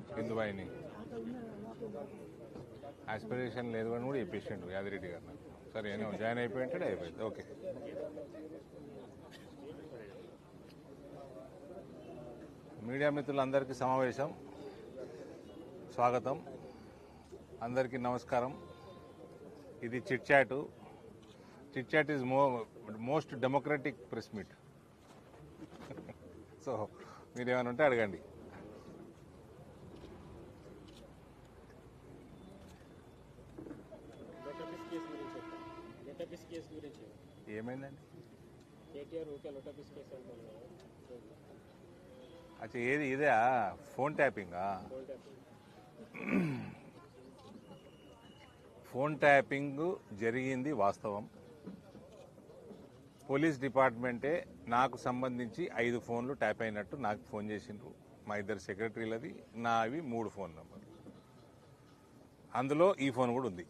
హిందుబాయిని aspiration లేదు అని కూడా చెప్పేసిండు యాదిరెడ్డి గారు నాకు. సరే నేను జాయిన్ అయిపోయింటే అయిపోయింది. ఓకే. మీడియా మిత్రులందరికీ సమావేశం. స్వాగతం. అందరికీ నమస్కారం. ఇది chit chat. Chit chat is mo most democratic press meet so మీరు ఏమైనా ఉంటే అడగండి. ఏమైందండి? అచ్చా ఏది ఇదే ఫోన్ ట్యాపింగా? Phone tapping. జరిగింది వాస్తవం. పోలీస్ డిపార్ట్మెంటే నాకు సంబంధించి ఐదు ఫోన్లు ట్యాప్ అయినట్టు నాకు ఫోన్ చేసిండ్రు. మా ఇద్దరు సెక్రటరీలది నావి మూడు ఫోన్ నెంబర్లు. అందులో ఈ ఫోన్ కూడా ఉంది.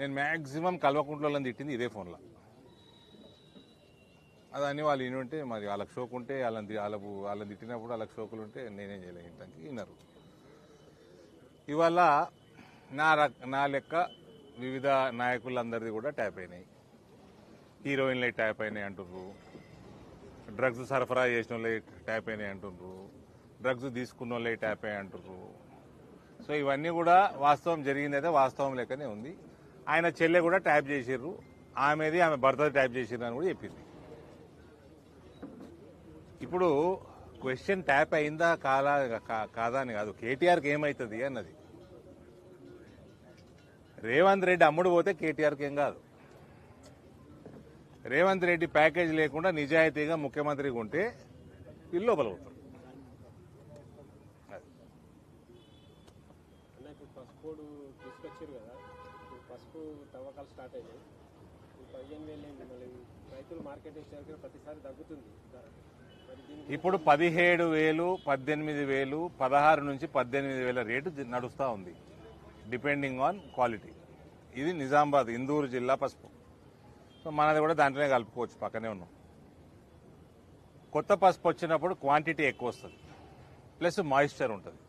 నేను మ్యాక్సిమం కల్వకుంట్లలో తిట్టింది ఇదే ఫోన్లో. అదని వాళ్ళు ఉంటే మరి వాళ్ళకి షోకు ఉంటే వాళ్ళని వాళ్ళకు వాళ్ళని తిట్టినప్పుడు వాళ్ళకి షోకులు ఉంటే నేనేం చేయలేను ఇంటానికి విన్నారు ఇవాళ నా రక్ నా లెక్క వివిధ నాయకులందరిది కూడా ట్యాప్ అయినాయి. హీరోయిన్లే ట్యాప్ అయినాయి అంటుర్రు డ్రగ్స్ సరఫరా చేసిన వాళ్ళే ట్యాప్ అయినాయి అంటుండ్రు. డ్రగ్స్ తీసుకున్న వాళ్ళే ట్యాప్ అయ్యి అంటుర్రు సో ఇవన్నీ కూడా వాస్తవం జరిగిందైతే వాస్తవం లెక్కనే ఉంది. ఆయన చెల్లె కూడా ట్యాప్ చేసిర్రు. ఆమెది ఆమె భర్త ట్యాప్ చేసిర్రు అని కూడా చెప్పింది ఇప్పుడు క్వశ్చన్ ట్యాప్ అయిందా కాలా కా- కాదా అని కాదు. కేటీఆర్కి ఏమవుతుంది అన్నది. రేవంత్ రెడ్డి అమ్ముడు పోతే కేటీఆర్కి ఏం కాదు. రేవంత్ రెడ్డి ప్యాకేజ్ లేకుండా నిజాయితీగా ముఖ్యమంత్రిగా ఉంటే ఇల్లు లోపల స్టార్ట్ అయినాయి. పదిహేను వేలు రైతులు మార్కెట్ ప్రతిసారి తగ్గుతుంది ఇప్పుడు పదిహేడు వేలు పద్దెనిమిది వేలు పదహారు నుంచి పద్దెనిమిది వేల రేటు నడుస్తూ ఉంది. డిపెండింగ్ ఆన్ క్వాలిటీ ఇది నిజామాబాద్ ఇందూరు జిల్లా పసుపు. సో మనది కూడా దాంట్లోనే కలుపుకోవచ్చు పక్కనే ఉన్నాం. కొత్త పసుపు వచ్చినప్పుడు క్వాంటిటీ ఎక్కువ వస్తుంది. ప్లస్ మాయిశ్చర్ ఉంటుంది.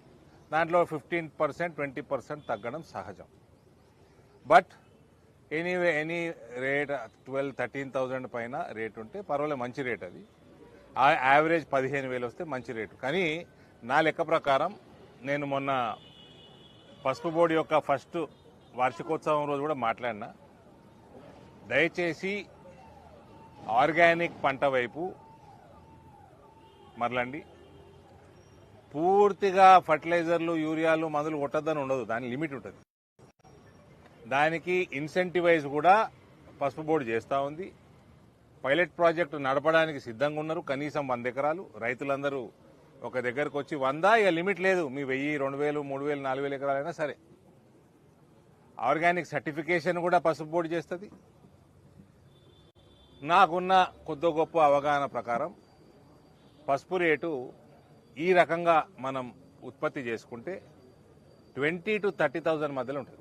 దాంట్లో ఫిఫ్టీన్ పర్సెంట్ ట్వంటీ పర్సెంట్ తగ్గడం సహజం. But anyway any rate twelve thirteen thousand పైన రేట్ ఉంటే పర్వాలేదు మంచి రేట్ అది. ఆ యావరేజ్ పదిహేను వేలు వస్తే మంచి రేటు. కానీ నా లెక్క ప్రకారం నేను మొన్న పసుపు బోర్డు యొక్క ఫస్ట్ వార్షికోత్సవం రోజు కూడా మాట్లాడినా. దయచేసి ఆర్గానిక్ పంట వైపు మరలండి. పూర్తిగా ఫర్టిలైజర్లు యూరియాలు మందులు కొట్టద్దని ఉండదు. దాని లిమిట్ ఉంటుంది. దానికి ఇన్సెంటివైజ్ కూడా పసుపు బోర్డు చేస్తూ ఉంది. పైలట్ ప్రాజెక్టు నడపడానికి సిద్ధంగా ఉన్నారు. కనీసం వంద ఎకరాలు. రైతులందరూ ఒక దగ్గరకు వచ్చి వంద? ఇక లిమిట్ లేదు. మీ వెయ్యి రెండు వేలు మూడు వేలు నాలుగు వేలు ఎకరాలైనా సరే. ఆర్గానిక్ సర్టిఫికేషన్ కూడా పసుపు బోర్డు చేస్తుంది. నాకున్న కొద్ది గొప్ప అవగాహన ప్రకారం పసుపు రేటు ఈ రకంగా మనం ఉత్పత్తి చేసుకుంటే ట్వంటీ టు థర్టీ థౌజండ్ మధ్యలో ఉంటుంది.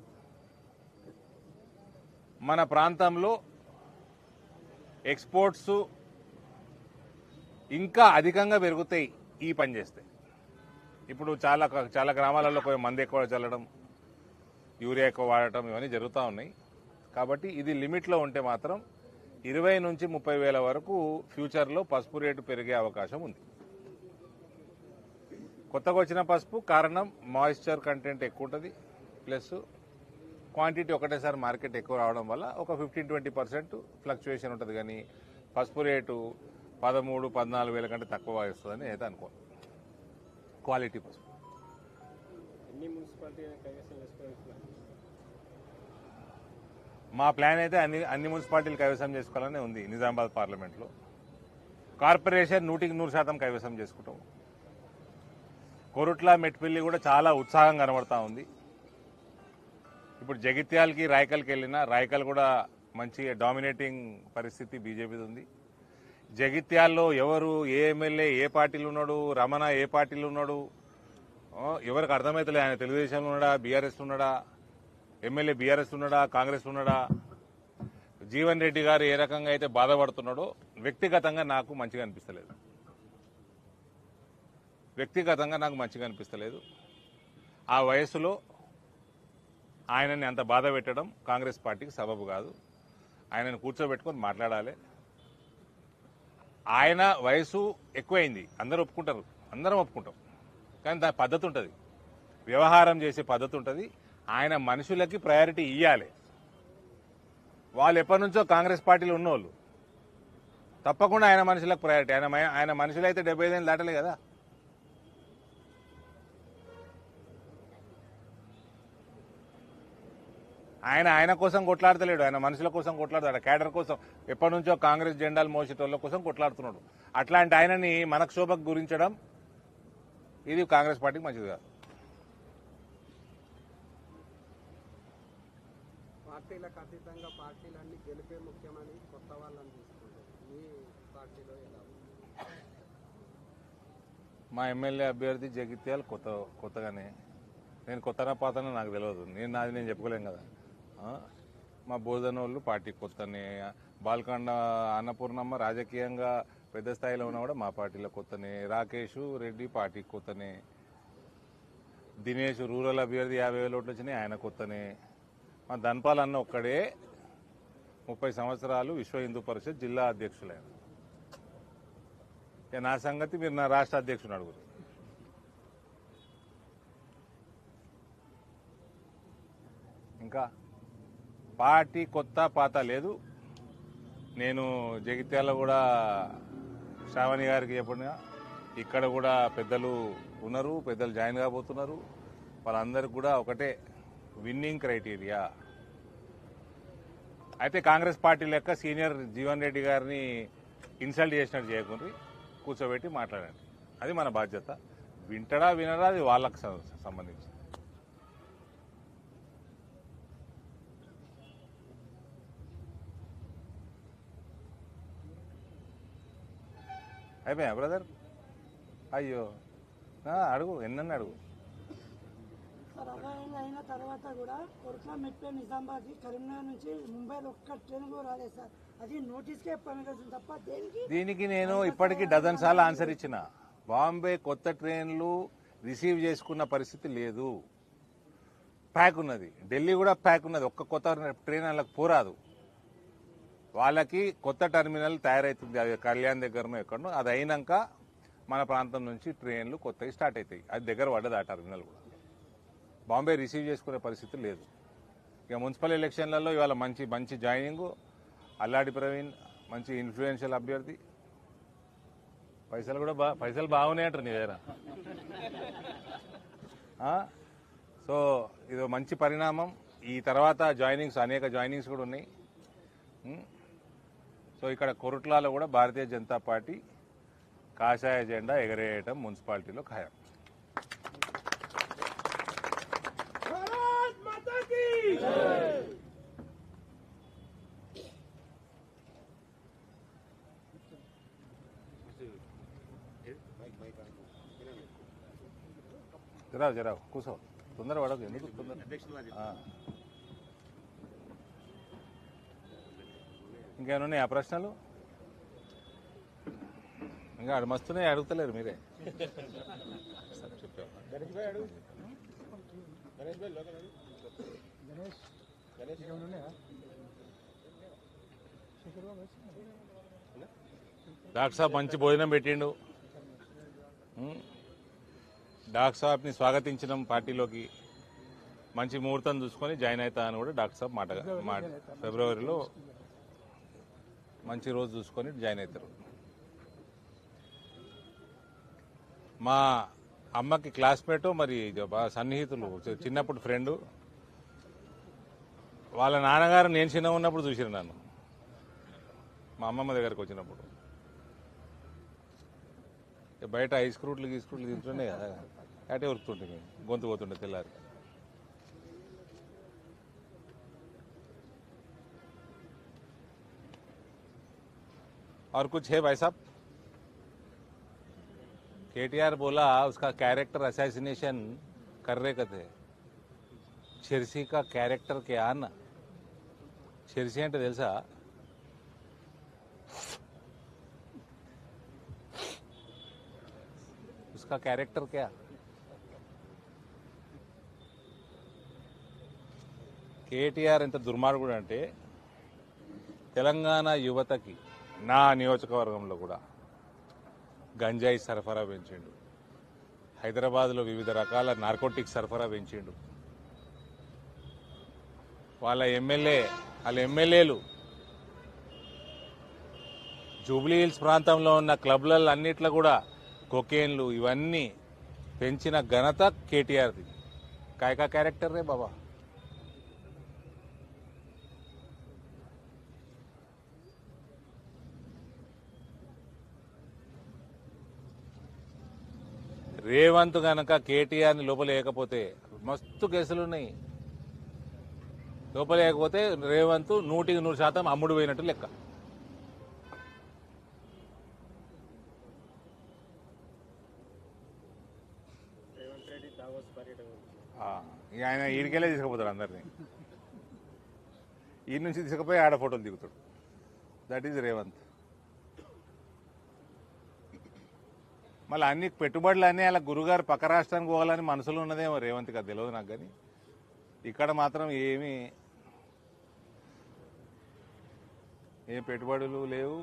మన ప్రాంతంలో ఎక్స్పోర్ట్స్ ఇంకా అధికంగా పెరుగుతాయి ఈ పని చేస్తే. ఇప్పుడు చాలా చాలా గ్రామాలలో కొంచెం మంది ఎక్కువ చల్లడం యూరియా ఎక్కువ వాడటం ఇవన్నీ జరుగుతూ ఉన్నాయి. కాబట్టి ఇది లిమిట్లో ఉంటే మాత్రం ఇరవై నుంచి ముప్పై వేల వరకు ఫ్యూచర్లో పసుపు రేటు పెరిగే అవకాశం ఉంది. కొత్తగా వచ్చిన పసుపు కారణం మాయిశ్చర్ కంటెంట్ ఎక్కువ ఉంటుంది ప్లస్ క్వాంటిటీ ఒకటేసారి మార్కెట్ ఎక్కువ రావడం వల్ల ఒక ఫిఫ్టీన్ ట్వంటీ పర్సెంట్ ఫ్లక్చుయేషన్ ఉంటుంది. కానీ పసుపు రేటు పదమూడు పద్నాలుగు వేల కంటే తక్కువ వస్తుందని అయితే అనుకోను. క్వాలిటీ పసుపు. మా ప్లాన్ అయితే అన్ని అన్ని మున్సిపాలిటీలు కైవసం చేసుకోవాలని ఉంది నిజామాబాద్ పార్లమెంట్లో. కార్పొరేషన్ నూటికి నూరు శాతం కైవసం చేసుకుంటాం. కొరుట్ల మెట్పల్లి కూడా చాలా ఉత్సాహం కనబడతా ఉంది. ఇప్పుడు జగిత్యాలకి రాయకల్కి వెళ్ళినా రాయకల్ కూడా మంచి డామినేటింగ్ పరిస్థితి బీజేపీది ఉంది. జగిత్యాల్లో ఎవరు ఏ ఎమ్మెల్యే ఏ పార్టీలు ఉన్నాడు రమణ ఏ పార్టీలు ఉన్నాడు? ఎవరికి అర్థమవుతలే ఆయన తెలుగుదేశంలో ఉన్నాడా బీఆర్ఎస్ ఉన్నాడా? ఎమ్మెల్యే బీఆర్ఎస్ ఉన్నాడా కాంగ్రెస్ ఉన్నాడా? జీవన్ రెడ్డి గారు ఏ రకంగా అయితే బాధపడుతున్నాడో వ్యక్తిగతంగా నాకు మంచిగా అనిపిస్తలేదు. వ్యక్తిగతంగా నాకు మంచిగా అనిపిస్తలేదు. ఆ వయసులో ఆయనని అంత బాధ పెట్టడం కాంగ్రెస్ పార్టీకి సబబు కాదు. ఆయనను కూర్చోబెట్టుకొని మాట్లాడాలి. ఆయన వయసు ఎక్కువైంది. అందరూ ఒప్పుకుంటారు. అందరం ఒప్పుకుంటాం. కానీ దాని పద్ధతి ఉంటుంది. వ్యవహారం చేసే పద్ధతి ఉంటుంది. ఆయన మనుషులకి ప్రయారిటీ ఇవ్వాలి వాళ్ళు ఎప్పటి నుంచో కాంగ్రెస్ పార్టీలో ఉన్నోళ్ళు. తప్పకుండా ఆయన మనుషులకు ప్రయారిటీ. ఆయన ఆయన మనుషులైతే డెబ్బై ఐదు దాటలే కదా. ఆయన ఆయన కోసం కొట్లాడతలేడు. ఆయన మనుషుల కోసం కొట్లాడతాడు. కేడర్ కోసం ఎప్పటి నుంచో కాంగ్రెస్ జెండాలు మోసేటోళ్ళ కోసం కొట్లాడుతున్నాడు. అట్లాంటి ఆయనని మనకు శోభకు గురించడం ఇది కాంగ్రెస్ పార్టీకి మంచిది కాదు. పార్టీలకు అతీతంగా పార్టీలన్నీ గెలిపే ముఖ్యమని కొత్త వాళ్ళని తీసుకుంటారు. మీ పార్టీలో ఎలా ఉంది? మా ఎమ్మెల్యే అభ్యర్థి జగిత్యాల కొత్త కొత్తగానే. నేను కొత్తనా పాతనా నాకు తెలియదు. నేను నాది నేను చెప్పుకోలేం కదా. మా మా బోధనోళ్ళు పార్టీ కొత్తనే. బాల్కొండ అన్నపూర్ణమ్మ రాజకీయంగా పెద్ద స్థాయిలో ఉన్నా కూడా మా పార్టీలో కొత్తనే. రాకేష్ రెడ్డి పార్టీ కొత్తనే. దినేష్ రూరల్ అభ్యర్థి యాభై వేల ఓట్లు వచ్చినాయి ఆయన కొత్తనే. మా ధన్పాల్ అన్న ఒక్కడే ముప్పై సంవత్సరాలు విశ్వ హిందూ పరిషత్ జిల్లా అధ్యక్షులైన. నా సంగతి మీరు నా రాష్ట్ర అధ్యక్షుడు అడుగురు. ఇంకా? పార్టీ కొత్త పాత లేదు. నేను జగిత్యాల కూడా శ్రావణి గారికి చెప్పిన ఇక్కడ కూడా పెద్దలు ఉన్నారు పెద్దలు జాయిన్ కాబోతున్నారు. వాళ్ళందరికీ కూడా ఒకటే విన్నింగ్ క్రైటీరియా. అయితే కాంగ్రెస్ పార్టీ లెక్క సీనియర్ జీవన్ రెడ్డి గారిని ఇన్సల్ట్ చేసినట్టు చేయకుండా కూర్చోబెట్టి మాట్లాడండి. అది మన బాధ్యత. వింటడా వినడా అది వాళ్ళకు సంబంధించి అయిపోయా బ్రదర్ అయ్యో. అడుగు ఎన్నన్నా అడుగు. సార్ అరవై అయిన తర్వాత కూడా కొరట్ల మెట్రో నిజామాబాద్ కరీంనగర్ నుంచి ముంబైలో ఒక్క ట్రైన్ కూడా రాలేదు సార్. అది నోటీస్కే తప్ప దేనికి? దీనికి నేను ఇప్పటికీ డజన్ సార్లు ఆన్సర్ ఇచ్చిన. బాంబే కొత్త ట్రైన్లు రిసీవ్ చేసుకున్న పరిస్థితి లేదు. ప్యాక్ ఉన్నది. ఢిల్లీ కూడా ప్యాక్ ఉన్నది. ఒక్క కొత్త ట్రైన్ వాళ్ళకి పోరాదు. వాళ్ళకి కొత్త టెర్మినల్ తయారవుతుంది అది కళ్యాణ్ దగ్గరనో ఎక్కడనో. అది అయినాక మన ప్రాంతం నుంచి ట్రైన్లు కొత్తవి స్టార్ట్ అవుతాయి అది దగ్గర పడ్డది ఆ టెర్మినల్ కూడా. బాంబే రిసీవ్ చేసుకునే పరిస్థితి లేదు. ఇక మున్సిపల్ ఎలక్షన్లలో ఇవాళ మంచి మంచి జాయినింగ్ అల్లాడి ప్రవీణ్ మంచి ఇన్ఫ్లుయెన్షియల్ అభ్యర్థి. పైసలు కూడా బా పైసలు బాగున్నాయి అంటారు నీ దగ్గర. సో ఇది మంచి పరిణామం. ఈ తర్వాత జాయినింగ్స్ అనేక జాయినింగ్స్ కూడా ఉన్నాయి. సో ఇక్కడ కొరుట్లాలో కూడా భారతీయ జనతా పార్టీ కాషాయ జెండా ఎగరేయటం మున్సిపాలిటీలో ఖాయం. జరావు జరావు కూర్చో తొందర పడకు ఎందుకు తొందర ఆ. ఇంకేమైనా ఉన్నాయా ప్రశ్నలు? ఇంకా అడు మస్తున్నాయి అడుగుతలేరు మీరే. డాక్టర్ సాబ్ మంచి భోజనం పెట్టిండు. డాక్టర్ సాబ్ని స్వాగతించడం పార్టీలోకి. మంచి ముహూర్తం చూసుకొని జాయిన్ అవుతా అని కూడా డాక్టర్ సాబ్ మాట మాట ఫిబ్రవరిలో మంచి రోజు చూసుకొని జాయిన్ అవుతారు మా అమ్మకి క్లాస్మేట్ మరి సన్నిహితులు చిన్నప్పుడు ఫ్రెండ్. వాళ్ళ నాన్నగారు నేను చిన్న ఉన్నప్పుడు చూసిరు నన్ను. మా అమ్మమ్మ దగ్గరకు వచ్చినప్పుడు. బయట ఐస్ క్రూట్లు గీస్క్రూట్లు తింటుండే కదా అటే ఉరుకుతుంటే గొంతు పోతుండే తెల్లారి. और कुछ है भाई साहब केटीआर बोला उसका कैरेक्टर असैसिनेशन कर रहे कथे छिरसी का कैरेक्टर क्या అన్న छिरसी అంటే తెలుసా उसका कैरेक्टर क्या కేటీఆర్ ఎంత దుర్మార్గుడు అంటే తెలంగాణ యువతకి నా నియోజకవర్గంలో కూడా గంజాయి సరఫరా పెంచిండు. హైదరాబాద్లో వివిధ రకాల నార్కోటిక్ సరఫరా పెంచిండు. వాళ్ళ ఎమ్మెల్యే వాళ్ళ ఎమ్మెల్యేలు జూబ్లీ హిల్స్ ప్రాంతంలో ఉన్న క్లబ్లలో అన్నిట్లో కూడా కొకేన్లు ఇవన్నీ పెంచిన ఘనత కేటీఆర్ది. కాయకా క్యారెక్టర్ రే బాబా. రేవంత్ గనక కేటీఆర్ని లోపలేయకపోతే మస్తు కేసులు ఉన్నాయి లోపలేయకపోతే రేవంత్ నూటికి నూరు శాతం అమ్ముడు పోయినట్టు లెక్క. ఆయన ఈడికెళ్ళే తీసుకుపోతాడు అందరినీ. ఈ నుంచి తీసుకుపోయి ఆడ ఫోటోలు దిగుతాడు. దట్ ఈజ్ రేవంత్ మళ్ళీ అన్ని పెట్టుబడులు అన్నీ అలా గురుగారు పక్క రాష్ట్రానికి పోవాలని మనసులో ఉన్నదేమో రేవంత్ గారు తెలియదు నాకు కానీ. ఇక్కడ మాత్రం ఏమీ ఏ పెట్టుబడులు లేవు.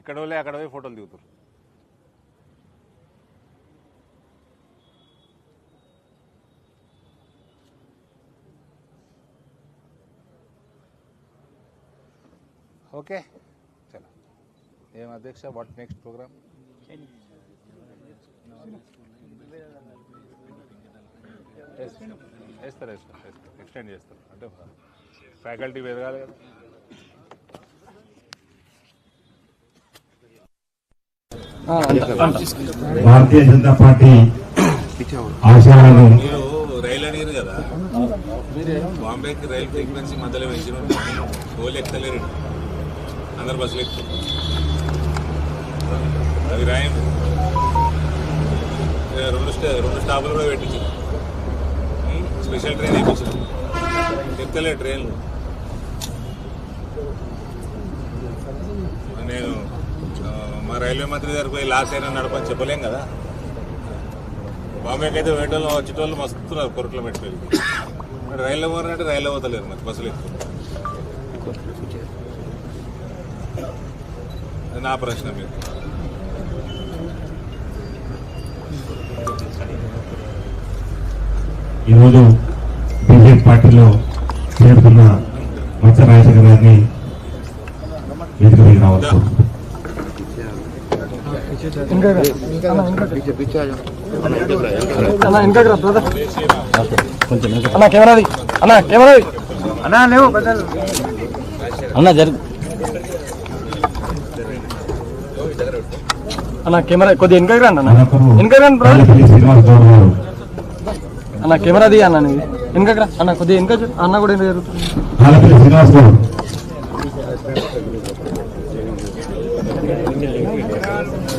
ఇక్కడ వాళ్ళే అక్కడ పోయి ఫోటోలు దిగుతారు ఓకే. చలో. ఏం అధ్యక్ష వాట్ నెక్స్ట్ ప్రోగ్రామ్? వేస్తారు వేస్తారు వేస్తారు. ఎక్స్టెండ్ చేస్తారు. అంటే ఫ్యాకల్టీ పెరగాలి కదా. భారతీయ జనతా పార్టీ ఆశయాలను మీరు రైలు అడిగారు కదా బాంబేకి రైలు ఫ్రీక్వెన్సీ మధ్యలో పెంచిన ఓళ్ళు ఎక్కుతలేరు అందరు బస్సులు ఎక్కుతారు అది రాయండి. ఏ, రెండు స్టే రెండు స్టాపులు కూడా పెట్టించారు స్పెషల్ ట్రైన్ వేయించారు. ఎక్కుతలేరు ట్రైన్లు. నేను మా రైల్వే మంత్రి గారికి పోయి లాస్ అయినా నడపని చెప్పలేం కదా. బాంబేకి అయితే వేటోళ్ళు వచ్చేటోళ్ళు మస్తున్నారు కొరట్లో పెట్టుకోవాలి మరి రైల్లో పోరంటే రైల్లో పోతలేరు మరి బస్సులు ఎక్కువ. నా ప్రశ్న మీరు ఈరోజు బీజేపీ పార్టీలో చేరుతున్న మత్స రాజశేఖర గారిని ఎదుగుదల రావచ్చు అన్న కెమెరాది. అన్న కెమెరాది. అన్న లేవు. అన్న జరుగు. అన్న కెమెరా కొద్దిగా వెనకకి రండి అన్న. వెనకకి రండి. అన్న కెమెరా ది అన్న నీది. రా. అన్న కొద్దిగా వెనక చూ. అన్న కూడా వెనక జరుగుతుంది.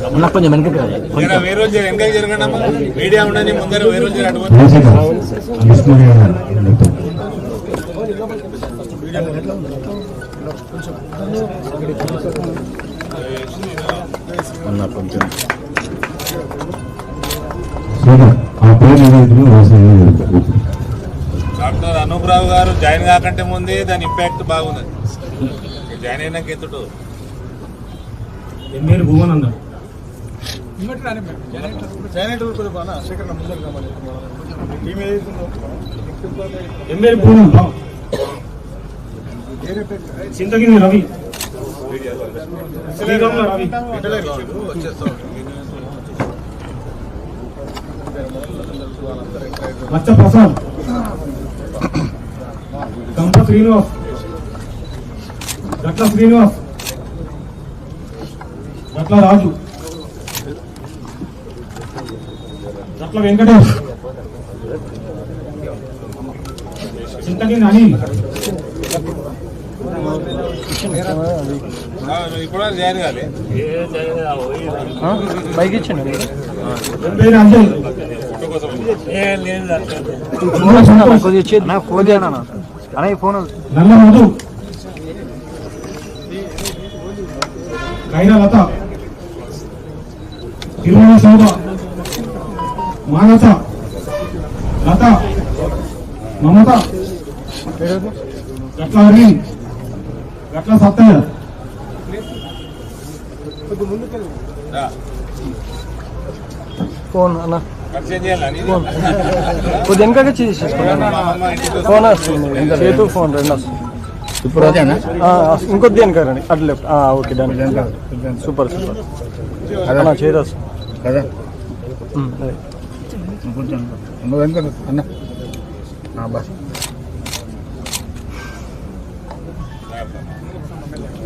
అన్న కొంచెం. మీడియా ఉండని ముందర వేరే రోజు డాక్టర్ అనూప్ రావు గారు జాయిన్ కాకంటే ముందే దాని ఇంపాక్ట్ బాగున్నది జాయిన్ అయినాక ఎత్తుడు. ఎన్నేరు భువన్ అన్నారు చింతగిరి రవి. మచ్చ ప్రసాద్ కంప శ్రీనివాస్. గట్ల శ్రీనివాస్. గట్ల రాజు. గట్ల వెంకటేష్. చింతకి నాని పైకి ఇచ్చిండి. కొద్దిగా ఇచ్చేది నాకు ఫోన్ చేయను అన్న ఈ ఫోన్. నల్ల మధు కైర లత తిరుమల శోభ మానస లత మమత గట్ల హరి గట్ల సత్తయ్య ఫోన్ అన్న. కొద్ది వెనకగా చేసేసుకోండి ఫోన్ వస్తుంది. చేతు ఫోన్ రెండు వస్తుంది ఇప్పుడు అదేనా ఆ, ఇంకొద్ది వెనక రండి. అటు left okay done. Super super. అన్న చేదు వస్తుంది. కదా? అదే. కొంచెం అన్న. ఆ, బస్